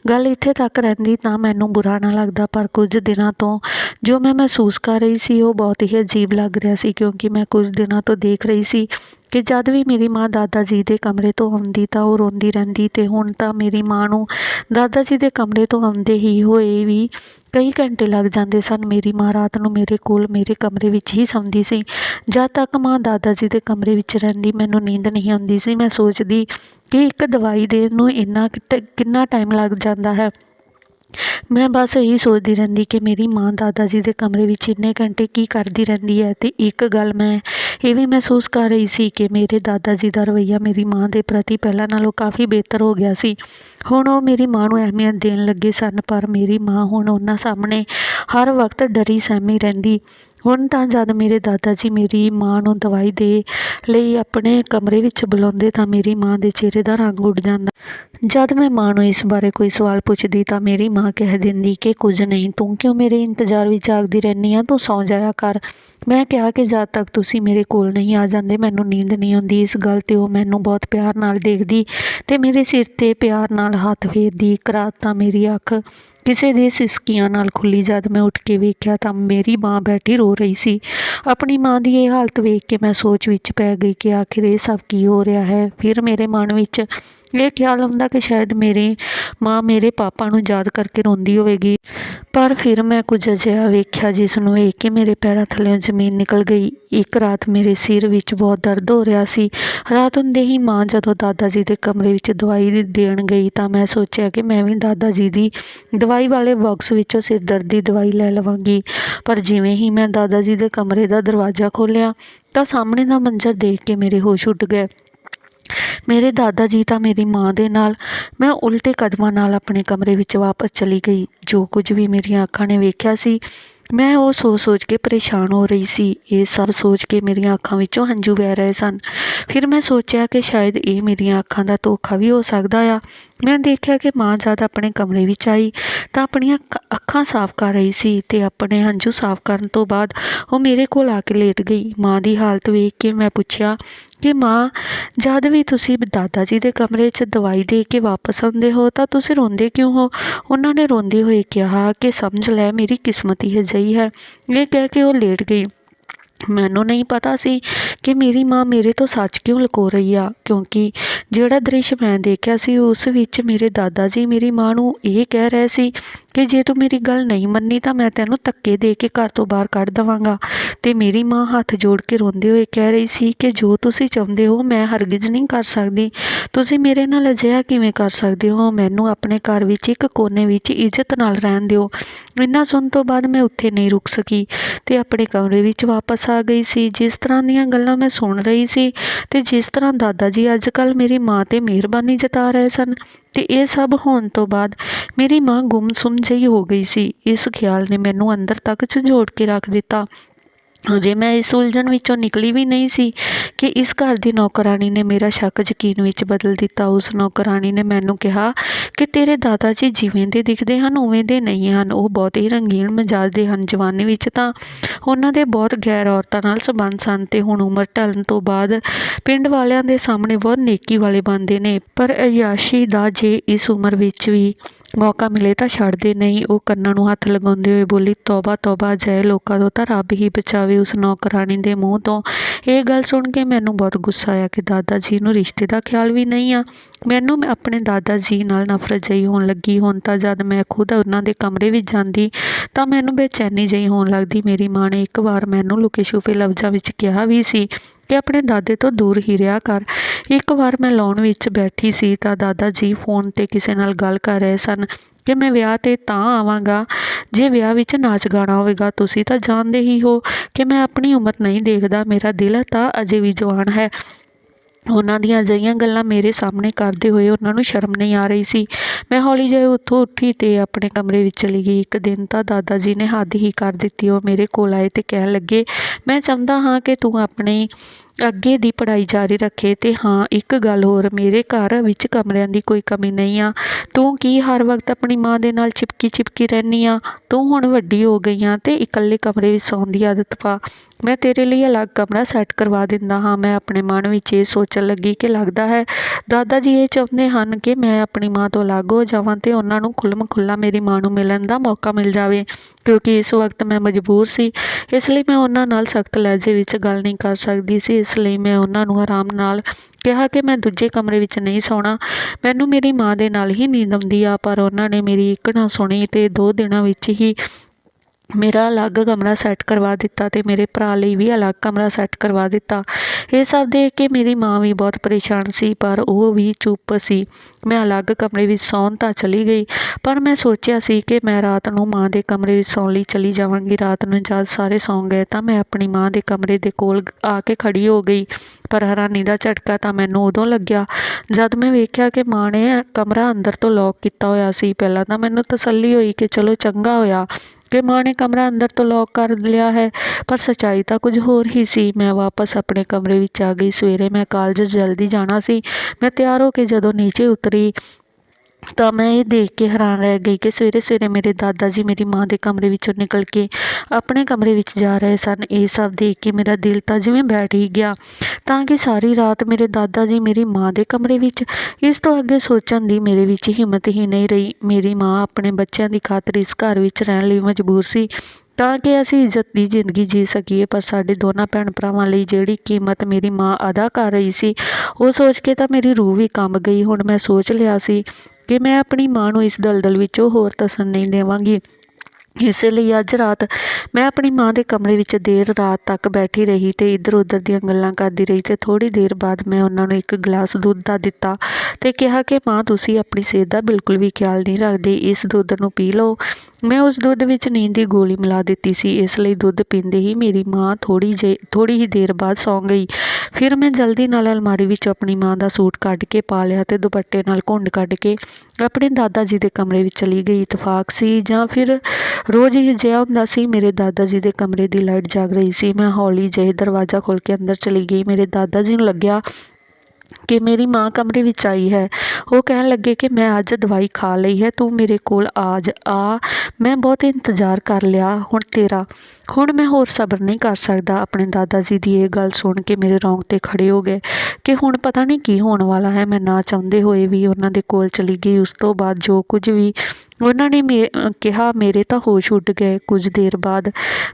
[SPEAKER 1] ਗੱਲ ਇੱਥੇ ਤੱਕ ਰਹਿੰਦੀ ਤਾਂ ਮੈਨੂੰ ਬੁਰਾ ਨਾ ਲੱਗਦਾ, ਪਰ ਕੁਝ ਦਿਨਾਂ ਤੋਂ ਜੋ ਮੈਂ ਮਹਿਸੂਸ ਕਰ ਰਹੀ ਸੀ ਉਹ ਬਹੁਤ ਹੀ ਅਜੀਬ ਲੱਗ ਰਿਹਾ ਸੀ, ਕਿਉਂਕਿ ਮੈਂ ਕੁਝ ਦਿਨਾਂ ਤੋਂ ਦੇਖ ਰਹੀ ਸੀ ਕਿ ਜਦ ਵੀ ਮੇਰੀ ਮਾਂ ਦਾਦਾ ਜੀ ਦੇ ਕਮਰੇ ਤੋਂ ਆਉਂਦੀ ਤਾਂ ਉਹ ਰੋਂਦੀ ਰਹਿੰਦੀ ਤੇ ਹੁਣ ਤਾਂ ਮੇਰੀ ਮਾਂ ਨੂੰ ਦਾਦਾ ਜੀ ਦੇ ਕਮਰੇ ਤੋਂ ਆਉਂਦੇ ਹੀ ਹੋਏ ਵੀ ਕਈ ਘੰਟੇ ਲੱਗ ਜਾਂਦੇ ਸਨ। ਮੇਰੀ ਮਾਂ ਰਾਤ ਨੂੰ ਮੇਰੇ ਕੋਲ ਮੇਰੇ ਕਮਰੇ ਵਿੱਚ ਹੀ ਸੌਂਦੀ ਸੀ। ਜਦ ਤੱਕ ਮਾਂ ਦਾਦਾ ਜੀ ਦੇ ਕਮਰੇ ਵਿੱਚ ਰਹਿੰਦੀ, ਮੈਨੂੰ ਨੀਂਦ ਨਹੀਂ ਆਉਂਦੀ ਸੀ। ਮੈਂ ਸੋਚਦੀ ਕਿ ਇੱਕ ਦਵਾਈ ਦੇਣ ਨੂੰ ਇੰਨਾ ਕਿੰਨਾ ਟਾਈਮ ਲੱਗ ਜਾਂਦਾ ਹੈ। ਮੈਂ ਬਸ ਇਹੀ ਸੋਚਦੀ ਰਹਿੰਦੀ ਕਿ ਮੇਰੀ ਮਾਂ ਦਾਦਾ ਜੀ ਦੇ ਕਮਰੇ ਵਿੱਚ ਇੰਨੇ ਘੰਟੇ ਕੀ ਕਰਦੀ ਰਹਿੰਦੀ ਹੈ ਅਤੇ ਇੱਕ ਗੱਲ ਮੈਂ ਇਹ ਵੀ ਮਹਿਸੂਸ ਕਰ ਰਹੀ ਸੀ ਕਿ ਮੇਰੇ ਦਾਦਾ ਜੀ ਦਾ ਰਵੱਈਆ ਮੇਰੀ ਮਾਂ ਦੇ ਪ੍ਰਤੀ ਪਹਿਲਾਂ ਨਾਲੋਂ ਕਾਫੀ ਬਿਹਤਰ ਹੋ ਗਿਆ ਸੀ। ਹੁਣ ਉਹ ਮੇਰੀ ਮਾਂ ਨੂੰ ਅਹਿਮੀਅਤ ਦੇਣ ਲੱਗੇ ਸਨ, ਪਰ ਮੇਰੀ ਮਾਂ ਹੁਣ ਉਹਨਾਂ ਸਾਹਮਣੇ ਹਰ ਵਕਤ ਡਰੀ ਸਹਿਮੀ ਰਹਿੰਦੀ। ਹੁਣ ਤਾਂ ਜਦ ਮੇਰੇ ਦਾਦਾ ਜੀ ਮੇਰੀ ਮਾਂ ਨੂੰ ਦਵਾਈ ਦੇ ਲਈ ਆਪਣੇ ਕਮਰੇ ਵਿੱਚ ਬੁਲਾਉਂਦੇ ਤਾਂ ਮੇਰੀ ਮਾਂ ਦੇ ਚਿਹਰੇ ਦਾ ਰੰਗ ਉੱਡ ਜਾਂਦਾ। ਜਦ ਮੈਂ ਮਾਂ ਨੂੰ ਇਸ ਬਾਰੇ ਕੋਈ ਸਵਾਲ ਪੁੱਛਦੀ ਤਾਂ ਮੇਰੀ ਮਾਂ ਕਹਿ ਦਿੰਦੀ ਕਿ ਕੁਝ ਨਹੀਂ, ਤੂੰ ਕਿਉਂ ਮੇਰੇ ਇੰਤਜ਼ਾਰ ਵਿੱਚ ਜਾਗਦੀ ਰਹਿੰਦੀ ਆ? ਤੂੰ ਸੌਂ ਜਾਇਆ ਕਰ। ਮੈਂ ਕਿਹਾ ਕਿ ਜਦ ਤੱਕ ਤੁਸੀਂ ਮੇਰੇ ਕੋਲ ਨਹੀਂ ਆ ਜਾਂਦੇ, ਮੈਨੂੰ ਨੀਂਦ ਨਹੀਂ ਆਉਂਦੀ ਇਸ ਗੱਲ ਤੇ ਉਹ ਮੈਨੂੰ ਬਹੁਤ ਪਿਆਰ ਨਾਲ ਦੇਖਦੀ ਤੇ ਮੇਰੇ ਸਿਰ ਤੇ ਪਿਆਰ ਨਾਲ ਹੱਥ ਫੇਰਦੀ ਇੱਕ ਰਾਤ ਤਾਂ ਮੇਰੀ ਅੱਖ ਕਿਸੇ ਦੇ ਸਿਸਕੀਆਂ ਨਾਲ ਖੁੱਲੀ। ਜਦ ਮੈਂ ਉੱਠ ਕੇ ਵੇਖਿਆ ਤਾਂ ਮੇਰੀ ਮਾਂ ਬੈਠੀ ਰੋ ਰਹੀ ਸੀ। ਆਪਣੀ ਮਾਂ ਦੀ ਇਹ ਹਾਲਤ ਵੇਖ ਕੇ ਮੈਂ ਸੋਚ ਵਿੱਚ ਪੈ ਗਈ ਕਿ ਆਖਿਰ ਇਹ ਸਭ ਕੀ ਹੋ ਰਿਹਾ ਹੈ? ਫਿਰ ਮੇਰੇ ਮਨ ਵਿੱਚ ਇਹ ਖਿਆਲ ਆਉਂਦਾ ਕਿ ਸ਼ਾਇਦ ਮੇਰੀ ਮਾਂ ਮੇਰੇ ਪਾਪਾ ਨੂੰ ਯਾਦ ਕਰਕੇ ਰੋਂਦੀ ਹੋਵੇਗੀ। ਪਰ ਫਿਰ ਮੈਂ ਕੁਝ ਅਜਿਹਾ ਵੇਖਿਆ ਜਿਸ ਨੂੰ ਵੇਖ ਕੇ ਮੇਰੇ ਪੈਰਾਂ ਥੱਲੇੋਂ ਜ਼ਮੀਨ ਨਿਕਲ ਗਈ। ਇੱਕ ਰਾਤ ਮੇਰੇ ਸਿਰ ਵਿੱਚ ਬਹੁਤ ਦਰਦ ਹੋ ਰਿਹਾ ਸੀ। ਰਾਤ ਹੁੰਦੇ ਹੀ ਮਾਂ ਜਦੋਂ ਦਾਦਾ ਜੀ ਦੇ ਕਮਰੇ ਵਿੱਚ ਦਵਾਈ ਦੇਣ ਗਈ ਤਾਂ ਮੈਂ ਸੋਚਿਆ ਕਿ ਮੈਂ ਵੀ ਦਾਦਾ ਜੀ ਦੀ ਦਵਾਈ ਵਾਲੇ ਬਾਕਸ ਵਿੱਚੋਂ ਸਿਰ ਦਰਦ ਦੀ ਦਵਾਈ ਲੈ ਲਵਾਂਗੀ। ਪਰ ਜਿਵੇਂ ਹੀ ਮੈਂ ਦਾਦਾ ਜੀ ਦੇ ਕਮਰੇ ਦਾ ਦਰਵਾਜ਼ਾ ਖੋਲ੍ਹਿਆ ਤਾਂ ਸਾਹਮਣੇ ਦਾ ਮੰਜ਼ਰ ਦੇਖ ਕੇ ਮੇਰੇ ਹੋਸ਼ ਉੱਡ ਗਏ। ਮੇਰੇ ਦਾਦਾ ਜੀ ਤਾਂ ਮੇਰੀ ਮਾਂ ਦੇ ਨਾਲ ਮੈਂ ਉਲਟੇ ਕਦਮਾਂ ਨਾਲ ਆਪਣੇ ਕਮਰੇ ਵਿੱਚ ਵਾਪਸ ਚਲੀ ਗਈ। ਜੋ ਕੁਝ ਵੀ ਮੇਰੀਆਂ ਅੱਖਾਂ ਨੇ ਵੇਖਿਆ ਸੀ, ਮੈਂ ਉਹ ਸੋਚ-ਸੋਚ ਕੇ ਪਰੇਸ਼ਾਨ ਹੋ ਰਹੀ ਸੀ। ਇਹ ਸਭ ਸੋਚ ਕੇ ਮੇਰੀਆਂ ਅੱਖਾਂ ਵਿੱਚੋਂ ਹੰਝੂ ਵਹਿ ਰਹੇ ਸਨ। ਫਿਰ ਮੈਂ ਸੋਚਿਆ ਕਿ ਸ਼ਾਇਦ ਇਹ ਮੇਰੀਆਂ ਅੱਖਾਂ ਦਾ ਧੋਖਾ ਵੀ ਹੋ ਸਕਦਾ ਆ। ਮੈਂ ਦੇਖਿਆ ਕਿ ਮਾਂ ਜਦ ਆਪਣੇ ਕਮਰੇ ਵਿੱਚ ਆਈ ਤਾਂ ਆਪਣੀਆਂ ਅੱਖਾਂ ਸਾਫ਼ ਕਰ ਰਹੀ ਸੀ ਤੇ ਆਪਣੇ ਹੰਝੂ ਸਾਫ਼ ਕਰਨ ਤੋਂ ਬਾਅਦ ਉਹ ਮੇਰੇ ਕੋਲ ਆ ਕੇ ਲੇਟ ਗਈ। ਮਾਂ ਦੀ ਹਾਲਤ ਵੇਖ ਕੇ ਮੈਂ ਪੁੱਛਿਆ ਕਿ ਮਾਂ, ਜਦ ਵੀ ਤੁਸੀਂ ਦਾਦਾ ਜੀ ਦੇ ਕਮਰੇ 'ਚ ਦਵਾਈ ਦੇ ਕੇ ਵਾਪਸ ਆਉਂਦੇ ਹੋ, ਤਾਂ ਤੁਸੀਂ ਰੋਂਦੇ ਕਿਉਂ ਹੋ? ਉਹਨਾਂ ਨੇ ਰੋਂਦੇ ਹੋਏ ਕਿਹਾ ਕਿ ਸਮਝ ਲੈ, ਮੇਰੀ ਕਿਸਮਤ ਹੀ ਅਜਿਹੀ ਹੈ। ਇਹ ਕਹਿ ਕੇ ਉਹ ਲੇਟ ਗਈ। ਮੈਨੂੰ ਨਹੀਂ ਪਤਾ ਸੀ ਕਿ ਮੇਰੀ ਮਾਂ ਮੇਰੇ ਤੋਂ ਸੱਚ ਕਿਉਂ ਲੁਕੋ ਰਹੀ ਆ, ਕਿਉਂਕਿ ਜਿਹੜਾ ਦ੍ਰਿਸ਼ ਮੈਂ ਦੇਖਿਆ ਸੀ, ਉਸ ਵਿੱਚ ਮੇਰੇ ਦਾਦਾ ਜੀ ਮੇਰੀ ਮਾਂ ਨੂੰ ਇਹ ਕਹਿ ਰਹੇ ਸੀ ਕਿ ਜੇ ਤੂੰ ਮੇਰੀ ਗੱਲ ਨਹੀਂ ਮੰਨੀ ਤਾਂ ਮੈਂ ਤੈਨੂੰ ਧੱਕੇ ਦੇ ਕੇ ਘਰ ਤੋਂ ਬਾਹਰ ਕੱਢ ਦਵਾਂਗਾ। ਤੇ ਮੇਰੀ ਮਾਂ ਹੱਥ ਜੋੜ ਕੇ ਰੋਂਦੇ ਹੋਏ ਕਹਿ ਰਹੀ ਸੀ ਕਿ ਜੋ ਤੁਸੀਂ ਚਾਹੁੰਦੇ ਹੋ ਮੈਂ ਹਰਗਿਜ਼ ਨਹੀਂ ਕਰ ਸਕਦੀ। ਤੁਸੀਂ ਮੇਰੇ ਨਾਲ ਅਜਿਹਾ ਕਿਵੇਂ ਕਰ ਸਕਦੇ ਹੋ? ਮੈਨੂੰ ਆਪਣੇ ਘਰ ਵਿੱਚ ਇੱਕ ਕੋਨੇ ਵਿੱਚ ਇੱਜ਼ਤ ਨਾਲ ਰਹਿਣ ਦਿਓ। ਇੰਨਾ ਸੁਣ ਤੋਂ ਬਾਅਦ ਮੈਂ ਉੱਥੇ ਨਹੀਂ ਰੁਕ ਸਕੀ ਤੇ ਆਪਣੇ ਕਮਰੇ ਵਿੱਚ ਵਾਪਸ ਆ ਗਈ ਸੀ। ਜਿਸ ਤਰ੍ਹਾਂ ਦੀਆਂ ਗੱਲਾਂ ਮੈਂ ਸੁਣ ਰਹੀ ਸੀ ਤੇ ਜਿਸ ਤਰ੍ਹਾਂ ਦਾਦਾ ਜੀ ਅੱਜ ਕੱਲ ਮੇਰੀ ਮਾਂ ਤੇ ਮਿਹਰਬਾਨੀ ਜਤਾ ਰਹੇ ਸਨ ਤੇ ਇਹ ਸਭ ਹੋਣ ਤੋਂ ਬਾਅਦ ਮੇਰੀ ਮਾਂ ਗੁੰਮਸੁੰਮ ਜਿਹੀ ਹੋ ਗਈ ਸੀ। ਇਸ ਖਿਆਲ ਨੇ ਮੈਨੂੰ ਅੰਦਰ ਤੱਕ ਝੰਜੋੜ ਕੇ ਰੱਖ ਦਿੱਤਾ। ਜੇ ਮੈਂ ਇਸ ਉਲਝਣ ਵਿੱਚੋਂ ਨਿਕਲੀ ਵੀ ਨਹੀਂ ਸੀ ਕਿ ਇਸ ਘਰ ਦੀ ਨੌਕਰਾਣੀ ਨੇ ਮੇਰਾ ਸ਼ੱਕ ਯਕੀਨ ਵਿੱਚ ਬਦਲ ਦਿੱਤਾ, ਉਸ ਨੌਕਰਾਣੀ ਨੇ ਮੈਨੂੰ ਕਿਹਾ ਕਿ ਤੇਰੇ ਦਾਦਾ ਜੀ ਜਿਵੇਂ ਦੇ ਦਿਖਦੇ ਹਨ, ਉਵੇਂ ਦੇ ਨਹੀਂ ਹਨ। ਉਹ ਬਹੁਤ ਹੀ ਰੰਗੀਨ ਮਿਜਾਜ ਦੇ ਹਨ। ਜਵਾਨੀ ਵਿੱਚ ਤਾਂ ਉਹਨਾਂ ਦੇ ਬਹੁਤ ਗੈਰ ਔਰਤਾਂ ਨਾਲ ਸੰਬੰਧ ਸਨ ਤੇ ਹੁਣ ਉਮਰ ਢਲਣ ਤੋਂ ਬਾਅਦ ਪਿੰਡ ਵਾਲਿਆਂ ਦੇ ਸਾਹਮਣੇ ਬਹੁਤ ਨੇਕੀ ਵਾਲੇ ਬਣਦੇ ਨੇ। ਪਰ ਅਯਾਸ਼ੀ ਦਾ ਜੇ ਇਸ ਉਮਰ ਵਿੱਚ ਵੀ ਮੌਕਾ ਮਿਲੇ ਤਾਂ ਛੱਡਦੇ ਨਹੀਂ। ਉਹ ਕੰਨਾਂ ਨੂੰ ਹੱਥ ਲਗਾਉਂਦੇ ਹੋਏ ਬੋਲੀ, ਤੌਬਾ ਤੌਬਾ ਜੈ ਲੋਕਾਂ ਤੋਂ ਤਾਂ ਰੱਬ ਹੀ ਬਚਾਵੇ ਉਸ ਨੌਕਰਾਣੀ ਦੇ ਮੂੰਹ ਤੋਂ। ਇਹ ਗੱਲ ਸੁਣ ਕੇ ਮੈਨੂੰ ਬਹੁਤ ਗੁੱਸਾ ਆਇਆ ਕਿ ਦਾਦਾ ਜੀ ਨੂੰ ਰਿਸ਼ਤੇ ਦਾ ਖਿਆਲ ਵੀ ਨਹੀਂ ਆ। ਮੈਨੂੰ ਮੈਂ ਆਪਣੇ ਦਾਦਾ ਜੀ ਨਾਲ ਨਫ਼ਰਤ ਜਿਹੀ ਹੋਣ ਲੱਗੀ। ਹੁਣ ਤਾਂ ਜਦ ਮੈਂ ਖੁਦ ਉਹਨਾਂ ਦੇ ਕਮਰੇ ਵਿੱਚ ਜਾਂਦੀ, ਤਾਂ ਮੈਨੂੰ ਬੇਚੈਨੀ ਜਿਹੀ ਹੋਣ ਲੱਗਦੀ। ਮੇਰੀ ਮਾਂ ਨੇ ਇੱਕ ਵਾਰ ਮੈਨੂੰ ਲੁਕੇ ਛੁਪੇ ਲਫ਼ਜ਼ਾਂ ਵਿੱਚ ਕਿਹਾ ਵੀ ਸੀ ਕਿ ਆਪਣੇ ਦਾਦੇ ਤੋਂ ਦੂਰ ਹੀ ਰਿਹਾ ਕਰ। ਇੱਕ ਵਾਰ ਮੈਂ ਲਾਉਣ ਵਿੱਚ ਬੈਠੀ ਸੀ ਤਾਂ ਦਾਦਾ ਜੀ ਫੋਨ ਤੇ ਕਿਸੇ ਨਾਲ ਗੱਲ ਕਰ ਰਹੇ ਸਨ ਕਿ ਮੈਂ ਵਿਆਹ ਤੇ ਤਾਂ ਆਵਾਂਗਾ। ਜੇ ਵਿਆਹ ਵਿੱਚ ਨਾਚ ਗਾਣਾ ਹੋਵੇਗਾ ਤੁਸੀਂ ਤਾਂ ਜਾਣਦੇ ਹੀ ਹੋ ਕਿ ਮੈਂ ਆਪਣੀ ਉਮਰ ਨਹੀਂ ਦੇਖਦਾ, ਮੇਰਾ ਦਿਲ ਤਾਂ ਅਜੇ ਵੀ ਜਵਾਨ ਹੈ। ਉਹਨਾਂ ਦੀਆਂ ਅਜਿਹੀਆਂ ਗੱਲਾਂ ਮੇਰੇ ਸਾਹਮਣੇ ਕਰਦੇ ਹੋਏ ਉਹਨਾਂ ਨੂੰ ਸ਼ਰਮ ਨਹੀਂ ਆ ਰਹੀ ਸੀ। ਮੈਂ ਹੌਲੀ ਜਿਹੀ ਉੱਥੋਂ ਉੱਠੀ ਅਤੇ ਆਪਣੇ ਕਮਰੇ ਵਿੱਚ ਚਲੀ ਗਈ। ਇੱਕ ਦਿਨ ਤਾਂ ਦਾਦਾ ਜੀ ਨੇ ਹੱਦ ਹੀ ਕਰ ਦਿੱਤੀ, ਉਹ ਮੇਰੇ ਕੋਲ ਆਏ ਅਤੇ ਕਹਿਣ ਲੱਗੇ, ਮੈਂ ਚਾਹੁੰਦਾ ਹਾਂ ਕਿ ਤੂੰ ਆਪਣੀ ਅੱਗੇ ਦੀ ਪੜ੍ਹਾਈ ਜਾਰੀ ਰੱਖੇ ਅਤੇ ਹਾਂ, ਇੱਕ ਗੱਲ ਹੋਰ, ਮੇਰੇ ਘਰ ਵਿੱਚ ਕਮਰਿਆਂ ਦੀ ਕੋਈ ਕਮੀ ਨਹੀਂ ਆ। ਤੂੰ ਕੀ ਹਰ ਵਕਤ ਆਪਣੀ ਮਾਂ ਦੇ ਨਾਲ ਚਿਪਕੀ ਚਿਪਕੀ ਰਹਿੰਦੀ ਆ? ਤੂੰ ਹੁਣ ਵੱਡੀ ਹੋ ਗਈ ਆ ਅਤੇ ਇਕੱਲੇ ਕਮਰੇ ਵਿੱਚ ਸੌਣ ਦੀ ਆਦਤ ਪਾ। ਮੈਂ ਤੇਰੇ ਲਈ ਅਲੱਗ ਕਮਰਾ ਸੈੱਟ ਕਰਵਾ ਦਿੰਦਾ ਹਾਂ। ਮੈਂ ਆਪਣੇ ਮਨ ਵਿੱਚ ਇਹ ਸੋਚਣ ਲੱਗੀ ਕਿ ਲੱਗਦਾ ਹੈ, ਦਾਦਾ ਜੀ ਇਹ ਚਾਹੁੰਦੇ ਹਨ ਕਿ ਮੈਂ ਆਪਣੀ ਮਾਂ ਤੋਂ ਅਲੱਗ ਹੋ ਜਾਵਾਂ ਤੇ ਉਹਨਾਂ ਨੂੰ ਖੁੱਲ੍ਹਮ ਖੁੱਲ੍ਹਾ ਮੇਰੀ ਮਾਂ ਨੂੰ ਮਿਲਣ ਦਾ ਮੌਕਾ ਮਿਲ ਜਾਵੇ। ਕਿਉਂਕਿ ਇਸ ਵਕਤ ਮੈਂ ਮਜਬੂਰ ਸੀ, ਇਸ ਲਈ ਮੈਂ ਉਹਨਾਂ ਨਾਲ ਸਖਤ ਲਹਿਜੇ ਵਿੱਚ ਗੱਲ ਨਹੀਂ ਕਰ ਸਕਦੀ ਸੀ। ਇਸ ਲਈ ਮੈਂ ਉਹਨਾਂ ਨੂੰ ਆਰਾਮ ਨਾਲ ਕਿਹਾ ਕਿ ਮੈਂ ਦੂਜੇ ਕਮਰੇ ਵਿੱਚ ਨਹੀਂ ਸੌਣਾ। ਮੈਨੂੰ ਮੇਰੀ ਮਾਂ ਦੇ ਨਾਲ ਹੀ ਨੀਂਦ ਆਉਂਦੀ ਆ, ਪਰ ਉਹਨਾਂ ਨੇ ਮੇਰੀ ਇੱਕ ਨਾ ਸੁਣੀ ਤੇ ਦੋ ਦਿਨਾਂ ਵਿੱਚ ਹੀ ਮੇਰਾ ਅਲੱਗ ਕਮਰਾ ਸੈੱਟ ਕਰਵਾ ਦਿੱਤਾ ਅਤੇ ਮੇਰੇ ਭਰਾ ਲਈ ਵੀ ਅਲੱਗ ਕਮਰਾ ਸੈੱਟ ਕਰਵਾ ਦਿੱਤਾ। ਇਹ ਸਭ ਦੇਖ ਕੇ ਮੇਰੀ ਮਾਂ ਵੀ ਬਹੁਤ ਪਰੇਸ਼ਾਨ ਸੀ, ਪਰ ਉਹ ਵੀ ਚੁੱਪ ਸੀ। ਮੈਂ ਅਲੱਗ ਕਮਰੇ ਵਿੱਚ ਸੌਣ ਤਾਂ ਚਲੀ ਗਈ, ਪਰ ਮੈਂ ਸੋਚਿਆ ਸੀ ਕਿ ਮੈਂ ਰਾਤ ਨੂੰ ਮਾਂ ਦੇ ਕਮਰੇ ਵਿੱਚ ਸੌਣ ਲਈ ਚਲੀ ਜਾਵਾਂਗੀ। ਰਾਤ ਨੂੰ ਜਦ ਸਾਰੇ ਸੌਂ ਗਏ ਤਾਂ ਮੈਂ ਆਪਣੀ ਮਾਂ ਦੇ ਕਮਰੇ ਦੇ ਕੋਲ ਆ ਕੇ ਖੜੀ ਹੋ ਗਈ, ਪਰ ਹੈਰਾਨੀ ਦਾ ਝਟਕਾ ਤਾਂ ਮੈਨੂੰ ਉਦੋਂ ਲੱਗਿਆ ਜਦ ਮੈਂ ਵੇਖਿਆ ਕਿ ਮਾਂ ਨੇ ਕਮਰਾ ਅੰਦਰ ਤੋਂ ਲੌਕ ਕੀਤਾ ਹੋਇਆ ਸੀ। ਪਹਿਲਾਂ ਤਾਂ ਮੈਨੂੰ ਤਸੱਲੀ ਹੋਈ ਕਿ ਚਲੋ ਚੰਗਾ ਹੋਇਆ ਕਿ ਮਾਂ ਨੇ ਕਮਰਾ ਅੰਦਰ ਤੋਂ ਲੌਕ ਕਰ ਲਿਆ ਹੈ। ਪਰ ਸੱਚਾਈ ਤਾਂ ਕੁਝ ਹੋਰ ਹੀ ਸੀ। ਮੈਂ ਵਾਪਸ ਆਪਣੇ ਕਮਰੇ ਵਿੱਚ ਆ ਗਈ। ਸਵੇਰੇ ਮੈਂ ਕਾਲਜ ਜਲਦੀ ਜਾਣਾ ਸੀ। ਮੈਂ ਤਿਆਰ ਹੋ ਕੇ ਜਦੋਂ ਨੀਚੇ ਉਤਰੀ ਤਾਂ ਮੈਂ ਇਹ ਦੇਖ ਕੇ ਹੈਰਾਨ ਰਹਿ ਗਈ ਕਿ ਸਵੇਰੇ ਸਵੇਰੇ ਮੇਰੇ ਦਾਦਾ ਜੀ ਮੇਰੀ ਮਾਂ ਦੇ ਕਮਰੇ ਵਿੱਚੋਂ ਨਿਕਲ ਕੇ ਆਪਣੇ ਕਮਰੇ ਵਿੱਚ ਜਾ ਰਹੇ ਸਨ। ਇਹ ਸਭ ਦੇਖ ਕੇ ਮੇਰਾ ਦਿਲ ਤਾਂ ਜਿਵੇਂ ਬੈਠ ਹੀ ਗਿਆ, ਤਾਂ ਕਿ ਸਾਰੀ ਰਾਤ ਮੇਰੇ ਦਾਦਾ ਜੀ ਮੇਰੀ ਮਾਂ ਦੇ ਕਮਰੇ ਵਿੱਚ, ਇਸ ਤੋਂ ਅੱਗੇ ਸੋਚਣ ਦੀ ਮੇਰੇ ਵਿੱਚ ਹਿੰਮਤ ਹੀ ਨਹੀਂ ਰਹੀ। ਮੇਰੀ ਮਾਂ ਆਪਣੇ ਬੱਚਿਆਂ ਦੀ ਖਾਤਰ ਇਸ ਘਰ ਵਿੱਚ ਰਹਿਣ ਲਈ ਮਜਬੂਰ ਸੀ, ਤਾਂ ਕਿ ਅਸੀਂ ਇੱਜ਼ਤ ਦੀ ਜ਼ਿੰਦਗੀ ਜੀ ਸਕੀਏ। ਪਰ ਸਾਡੇ ਦੋਨਾਂ ਭੈਣ ਭਰਾਵਾਂ ਲਈ ਜਿਹੜੀ ਕੀਮਤ ਮੇਰੀ ਮਾਂ ਅਦਾ ਕਰ ਰਹੀ ਸੀ, ਉਹ ਸੋਚ ਕੇ ਤਾਂ ਮੇਰੀ ਰੂਹ ਵੀ ਕੰਬ ਗਈ। ਹੁਣ ਮੈਂ ਸੋਚ ਲਿਆ ਸੀ ਕਿ ਮੈਂ ਆਪਣੀ ਮਾਂ ਨੂੰ ਇਸ ਦਲਦਲ ਵਿੱਚੋਂ ਹੋਰ ਤਸਨ ਨਹੀਂ ਦੇਵਾਂਗੀ। ਇਸੇ ਲਈ ਅੱਜ ਰਾਤ ਮੈਂ ਆਪਣੀ ਮਾਂ ਦੇ ਕਮਰੇ ਵਿੱਚ ਦੇਰ ਰਾਤ ਤੱਕ ਬੈਠੀ ਰਹੀ ਤੇ ਇੱਧਰ ਉੱਧਰ ਦੀਆਂ ਗੱਲਾਂ ਕਰਦੀ ਰਹੀ ਤੇ ਥੋੜੀ ਦੇਰ ਬਾਅਦ ਮੈਂ ਉਹਨਾਂ ਨੂੰ ਇੱਕ ਗਲਾਸ ਦੁੱਧ ਦਾ ਦਿੱਤਾ ਤੇ ਕਿਹਾ ਕਿ ਮਾਂ, ਤੁਸੀਂ ਆਪਣੀ ਸਿਹਤ ਦਾ ਬਿਲਕੁਲ ਵੀ ਖਿਆਲ ਨਹੀਂ ਰੱਖਦੇ, ਇਸ ਦੁੱਧ ਨੂੰ ਪੀ ਲਓ। ਮੈਂ ਉਸ ਦੁੱਧ ਵਿੱਚ ਨੀਂਦ ਦੀ ਗੋਲੀ ਮਿਲਾ ਦਿੱਤੀ ਸੀ। ਇਸ ਲਈ ਦੁੱਧ ਪੀਂਦੇ ਹੀ ਮੇਰੀ ਮਾਂ ਥੋੜੀ ਜਿਹੀ ਥੋੜੀ ਹੀ ਦੇਰ ਬਾਅਦ ਸੌਂ ਗਈ। ਫਿਰ ਮੈਂ ਜਲਦੀ ਨਾਲ ਅਲਮਾਰੀ ਵਿੱਚ ਆਪਣੀ ਮਾਂ ਦਾ ਸੂਟ ਕੱਢ ਕੇ ਪਾ ਲਿਆ ਤੇ ਦੁਪੱਟੇ ਨਾਲ ਘੁੰਡ ਕੱਢ ਕੇ ਆਪਣੇ ਦਾਦਾ ਜੀ ਦੇ ਕਮਰੇ ਵਿੱਚ ਚਲੀ ਗਈ। ਇਤਫਾਕ ਸੀ ਜਾਂ ਫਿਰ ਰੋਜ਼ ਹੀ ਜਿਹਾ ਹੁੰਦਾ ਸੀ, ਮੇਰੇ ਦਾਦਾ ਜੀ ਦੇ ਕਮਰੇ ਦੀ ਲਾਈਟ ਜਾਗ ਰਹੀ ਸੀ। ਮੈਂ ਹੌਲੀ ਜਿਹੇ ਦਰਵਾਜ਼ਾ ਖੋਲ੍ਹ ਕੇ ਅੰਦਰ ਚਲੀ ਗਈ। ਮੇਰੇ ਦਾਦਾ ਜੀ ਨੂੰ ਲੱਗਿਆ ਕਿ ਮੇਰੀ ਮਾਂ ਕਮਰੇ ਵਿੱਚ ਆਈ ਹੈ। ਉਹ ਕਹਿਣ ਲੱਗੇ ਕਿ ਮੈਂ ਅੱਜ ਦਵਾਈ ਖਾ ਲਈ ਹੈ, ਤੂੰ ਮੇਰੇ ਕੋਲ ਆ ਜ- ਆ। ਮੈਂ ਬਹੁਤ ਇੰਤਜ਼ਾਰ ਕਰ ਲਿਆ, ਹੁਣ ਤੇਰਾ। ਹੁਣ ਮੈਂ ਹੋਰ ਸਬਰ ਨਹੀਂ ਕਰ ਸਕਦਾ। ਆਪਣੇ ਦਾਦਾ ਜੀ ਦੀ ਇਹ ਗੱਲ ਸੁਣ ਕੇ ਮੇਰੇ ਰੌਂਗਟੇ ਖੜੇ ਹੋ ਗਏ ਕਿ ਹੁਣ ਪਤਾ ਨਹੀਂ ਕੀ ਹੋਣ ਵਾਲਾ ਹੈ। ਮੈਂ ਨਾ ਚਾਹੁੰਦੇ ਹੋਏ ਵੀ ਉਹਨਾਂ ਦੇ ਕੋਲ ਚਲੀ ਗਈ। ਉਸ ਤੋਂ ਬਾਅਦ ਜੋ ਕੁਝ ਵੀ ਉਹਨਾਂ ਨੇ ਮੇ ਕਿਹਾ, ਮੇਰੇ ਤਾਂ ਹੋਸ਼ ਉੱਡ ਗਏ। ਕੁਝ ਦੇਰ ਬਾਅਦ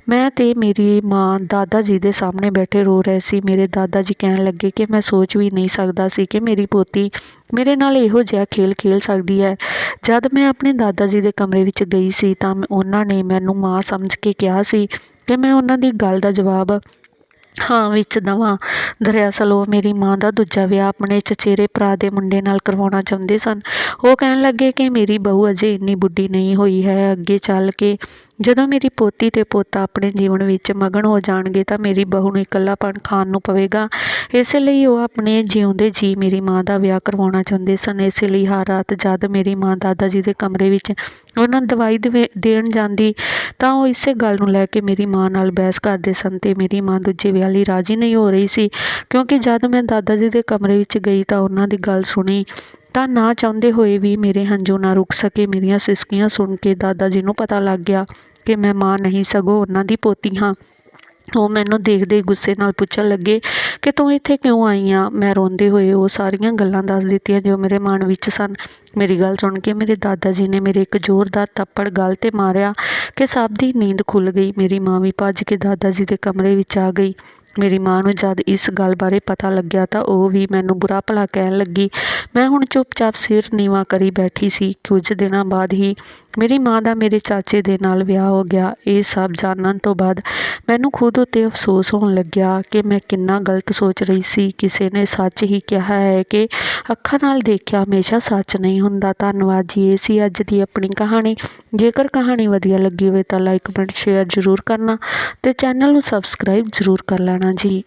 [SPEAKER 1] ਮੈਂ ਤੇ ਮੇਰੀ ਮਾਂ ਦਾਦਾ ਜੀ ਦੇ ਸਾਹਮਣੇ ਬੈਠੇ ਰੋ ਰਹੇ ਸੀ। ਮੇਰੇ ਦਾਦਾ ਜੀ ਕਹਿਣ ਲੱਗੇ ਕਿ ਮੈਂ ਸੋਚ ਵੀ ਨਹੀਂ ਸਕਦਾ ਸੀ ਕਿ ਮੇਰੀ ਪੋਤੀ ਮੇਰੇ ਨਾਲ ਇਹੋ ਜਿਹਾ ਖੇਲ ਖੇਲ ਸਕਦੀ ਹੈ। ਜਦ ਮੈਂ ਆਪਣੇ ਦਾਦਾ ਜੀ ਦੇ ਕਮਰੇ ਵਿੱਚ ਗਈ ਸੀ ਤਾਂ ਉਹਨਾਂ ਨੇ ਮੈਨੂੰ ਮਾਂ ਸਮਝ ਕੇ ਕਿਹਾ ਸੀ ਕਿ ਮੈਂ ਉਹਨਾਂ ਦੀ ਗੱਲ ਦਾ ਜਵਾਬ ਹਾਂ, ਵਿੱਚ ਦਵਾਂ ਦਰਅਸਲ ਉਹ ਮੇਰੀ ਮਾਂ ਦਾ ਦੂਜਾ ਵਿਆਹ ਆਪਣੇ ਚਚੇਰੇ ਭਰਾ ਦੇ ਮੁੰਡੇ ਨਾਲ ਕਰਵਾਉਣਾ ਚਾਹੁੰਦੇ ਸਨ। ਉਹ ਕਹਿਣ ਲੱਗੇ ਕਿ ਮੇਰੀ ਬਹੂ ਅਜੇ ਇੰਨੀ ਬੁੱਢੀ ਨਹੀਂ ਹੋਈ ਹੈ, ਅੱਗੇ ਚੱਲ ਕੇ ਜਦੋਂ ਮੇਰੀ ਪੋਤੀ ਤੇ ਪੋਤਾ ਆਪਣੇ ਜੀਵਨ ਵਿੱਚ ਮਗਨ ਹੋ ਜਾਣਗੇ ਤਾਂ ਮੇਰੀ ਬਹੂ ਨੂੰ ਇਕੱਲਾਪਣ ਖਾਣ ਨੂੰ ਪਵੇਗਾ। ਇਸੇ ਲਈ ਉਹ ਆਪਣੇ ਜਿਉਂਦੇ ਜੀ ਮੇਰੀ ਮਾਂ ਦਾ ਵਿਆਹ ਕਰਵਾਉਣਾ ਚਾਹੁੰਦੇ ਸਨ। ਇਸੇ ਲਈ ਹਰ ਰਾਤ ਜਦ ਮੇਰੀ ਮਾਂ ਦਾਦਾ ਜੀ ਦੇ ਕਮਰੇ ਵਿੱਚ ਉਹਨਾਂ ਨੂੰ ਦਵਾਈ ਦੇਵੇ- ਦੇਣ ਜਾਂਦੀ ਤਾਂ ਉਹ ਇਸੇ ਗੱਲ ਨੂੰ ਲੈ ਕੇ ਮੇਰੀ ਮਾਂ ਨਾਲ ਬਹਿਸ ਕਰਦੇ ਸਨ ਤੇ ਮੇਰੀ ਮਾਂ ਦੂਜੇ ਵਿਆਹ ਲਈ ਰਾਜੀ ਨਹੀਂ ਹੋ ਰਹੀ ਸੀ। ਕਿਉਂਕਿ ਜਦ ਮੈਂ ਦਾਦਾ ਜੀ ਦੇ ਕਮਰੇ ਵਿੱਚ ਗਈ ਤਾਂ ਉਹਨਾਂ ਦੀ ਗੱਲ ਸੁਣੀ ਤਾਂ ਨਾ ਚਾਹੁੰਦੇ ਹੋਏ ਵੀ ਮੇਰੇ ਹੰਝੂ ਨਾ ਰੁਕ ਸਕੇ। ਮੇਰੀਆਂ ਸਿਸਕੀਆਂ ਸੁਣ ਕੇ ਦਾਦਾ ਜੀ ਨੂੰ ਪਤਾ ਲੱਗ ਗਿਆ ਕਿ ਮੈਂ ਮਾਂ ਨਹੀਂ ਸਗੋਂ ਉਹਨਾਂ ਦੀ ਪੋਤੀ ਹਾਂ। ਉਹ ਮੈਨੂੰ ਦੇਖਦੇ ਗੁੱਸੇ ਨਾਲ ਪੁੱਛਣ ਲੱਗੇ ਕਿ ਤੂੰ ਇੱਥੇ ਕਿਉਂ ਆਈ ਆ? ਮੈਂ ਰੋਂਦੇ ਹੋਏ ਉਹ ਸਾਰੀਆਂ ਗੱਲਾਂ ਦੱਸ ਦਿੱਤੀਆਂ ਜੋ ਮੇਰੇ ਮਨ ਵਿੱਚ ਸਨ। ਮੇਰੀ ਗੱਲ ਸੁਣ ਕੇ ਮੇਰੇ ਦਾਦਾ ਜੀ ਨੇ ਮੇਰੇ ਇੱਕ ਜ਼ੋਰਦਾਰ ਥੱਪੜ ਗਲ ਤੇ ਮਾਰਿਆ ਕਿ ਸਭ ਦੀ ਨੀਂਦ ਖੁੱਲ ਗਈ। ਮੇਰੀ ਮਾਂ ਵੀ ਭੱਜ ਕੇ ਦਾਦਾ ਜੀ ਦੇ ਕਮਰੇ ਵਿੱਚ ਆ ਗਈ। ਮੇਰੀ ਮਾਂ ਨੂੰ ਜਦ ਇਸ ਗੱਲ ਬਾਰੇ ਪਤਾ ਲੱਗਿਆ ਤਾਂ ਉਹ ਵੀ ਮੈਨੂੰ ਬੁਰਾ ਭਲਾ ਕਹਿਣ ਲੱਗੀ। ਮੈਂ ਹੁਣ ਚੁੱਪਚਾਪ ਸਿਰ ਨੀਵਾ ਕਰੀ ਬੈਠੀ ਸੀ। ਕੁਝ ਦਿਨਾਂ ਬਾਅਦ ਹੀ ਮੇਰੀ ਮਾਂ ਦਾ ਮੇਰੇ ਚਾਚੇ ਦੇ ਨਾਲ ਵਿਆਹ ਹੋ ਗਿਆ। ਇਹ ਸਭ ਜਾਣਨ ਤੋਂ ਬਾਅਦ ਮੈਨੂੰ ਖੁਦ ਉੱਤੇ ਅਫਸੋਸ ਹੋਣ ਲੱਗਿਆ ਕਿ ਮੈਂ ਕਿੰਨਾ ਗਲਤ ਸੋਚ ਰਹੀ ਸੀ। ਕਿਸੇ ਨੇ ਸੱਚ ਹੀ ਕਿਹਾ ਹੈ ਕਿ ਅੱਖਾਂ ਨਾਲ ਦੇਖਿਆ ਹਮੇਸ਼ਾ ਸੱਚ ਨਹੀਂ ਹੁੰਦਾ। ਧੰਨਵਾਦ ਜੀ, ਇਹ ਸੀ ਅੱਜ ਦੀ ਆਪਣੀ ਕਹਾਣੀ। ਜੇਕਰ ਕਹਾਣੀ ਵਧੀਆ ਲੱਗੀ ਹੋਵੇ ਤਾਂ ਲਾਈਕ ਕਮੈਂਟ ਸ਼ੇਅਰ ਜ਼ਰੂਰ ਕਰਨਾ ਤੇ ਚੈਨਲ ਨੂੰ ਸਬਸਕ੍ਰਾਈਬ ਜ਼ਰੂਰ ਕਰ ਲੈਣਾ ਜੀ।